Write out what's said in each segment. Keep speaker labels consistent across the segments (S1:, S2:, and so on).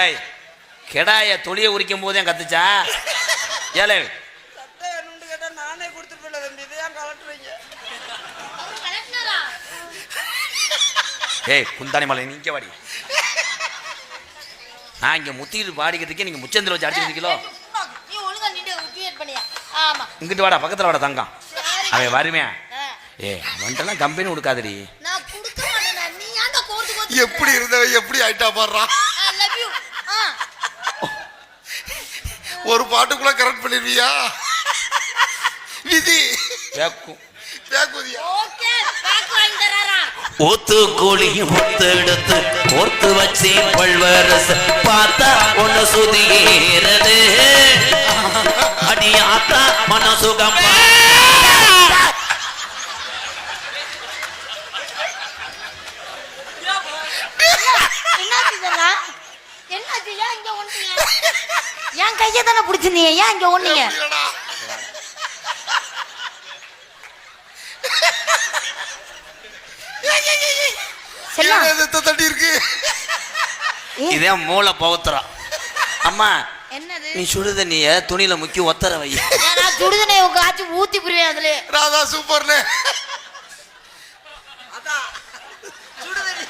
S1: ஏய் கெடாய தொழிய உரிக்கும் போதே கத்துச்சா?
S2: கலட்டுறீங்க?
S1: ஏய் குந்தாணி மலை நீங்க வாடி. நான் இங்க முத்திட்டு பாடிக்கிறதுக்கே நீங்க முச்சந்தில வச்சு அடிச்சிருக்கீங்களோ
S3: நீ ஒழுங்கா நின்று கிரியேட் பண்ணியா? ஆமா.
S1: இங்கிட்டு வாடா பக்கத்துல வாடா தங்கம். அவன் வருமே. ஏ அவன்கிட்டலாம் கம்பெனி கொடுக்காதடி.
S3: நான் கொடுக்க மாட்டேனா நீ ஏன்டா கோர்த்து கோர்த்து
S4: எப்படி இருந்தவன் எப்படி ஆயிட்டா பாடுறான்?
S3: லவ் யூ ஆ
S4: ஒரு பாட்டுக்குள்ள கரெக்ட் பண்ணிருவியா விதி.
S1: வேக்கும்
S4: பேக்குதியா
S3: ஓகே பேக் வாங்கி தராரா
S5: ஊத்து வச்சே பல்வரச பார்த்தா ஒண்ணு சுதிகிறது அடியாத்தா மனசுகம்
S3: என்னாச்சு இதெல்லாம் என்னாச்சு ஏன் இங்க ஒண்ணீங்க. என் கையை தானே பிடிச்சிருந்தீங்க? ஏன் இங்க ஒண்ணீங்க?
S4: தட்டி இருக்கு.
S1: இதே மூளை பவுத்துறா அம்மா
S3: என்னது?
S1: நீ சுடுத நீ துணியில முக்கி ஒத்தர வை.
S3: நான் சுடுதனை உங்க ஆச்சு ஊத்தி புரிவேன் அதுல.
S4: ராதா சூப்பர்னு.
S2: அதான் சுடுதண்ணி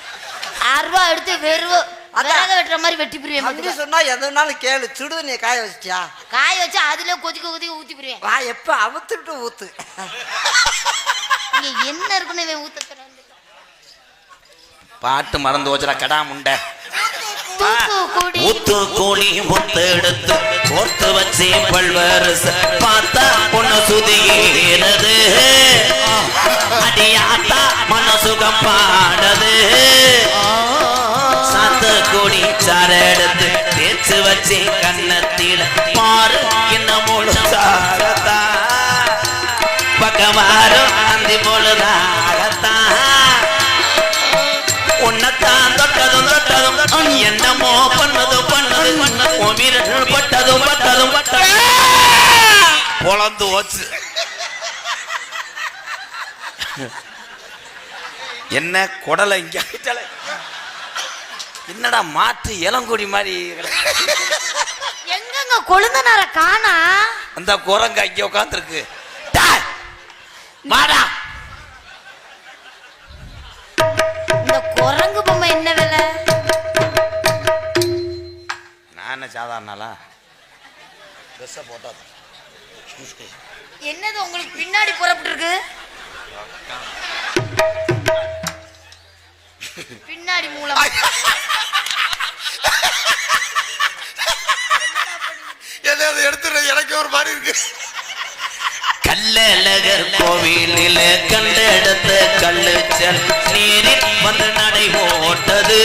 S3: எடுத்து வெறும். விறகு வெட்டுற மாதிரி வெட்டி புரிவேன்
S2: அப்படி. சொன்னா எதனாலும் கேளு. சுடுதண்ணியை காய வச்சிட்டியா?
S3: காய வச்சு அதுல கொதிக்க கொதிக்க ஊத்தி புரிவேன்.
S2: வா எப்ப அவுத்துட்டு ஊத்து.
S3: இங்க என்ன இருக்குன்னு இவன் ஊத்த
S1: பாட்டு மறந்து வச்சுடா கடா முண்டை.
S5: ஊத்து கோழி முத்து எடுத்து கோர்த்து வச்சே பார்த்தா சுதிகிறது அடியாத்தா மனசுகம் பாடது. கொடி சார தேச்சு வச்சு கண்ணத்தில கன்னத்தில பாரு என்ன முழுசாகத்தா பக்கவாரும் அந்தி பொழுதாகத்தான் உன்னத்தான் தொட்டதும் தொட்டதும் என்னமோ பண்ணதும் பண்ணது பண்ணது வீரர்கள் பட்டதும் பட்டதும் பட்டதும்.
S1: பொழந்து வச்சு என்ன குடலை இங்க? என்னடா மாட்டு இளங்கொடி மாதிரி.
S3: எங்கங்க கொழுந்தனார காணா?
S1: அந்த குரங்கு அங்கே உட்காந்துருக்கு மாடா
S3: இந்த குரங்கு பொம்மை என்ன வேலை?
S1: நான் என்ன சாதாரணாலா ட்ரெஸ்ஸை போட்டா
S3: என்னது உங்களுக்கு பின்னாடி புறப்பட்டு இருக்கு பின்னாடி மூலம்.
S4: அதை எடுத்துற எனக்கு ஒரு மாதிரி இருக்கு.
S5: கல்லழகர் கோவிலில கண்டெடுத்த கல்லுச்சல் நீரில் வந்து நடை ஓட்டது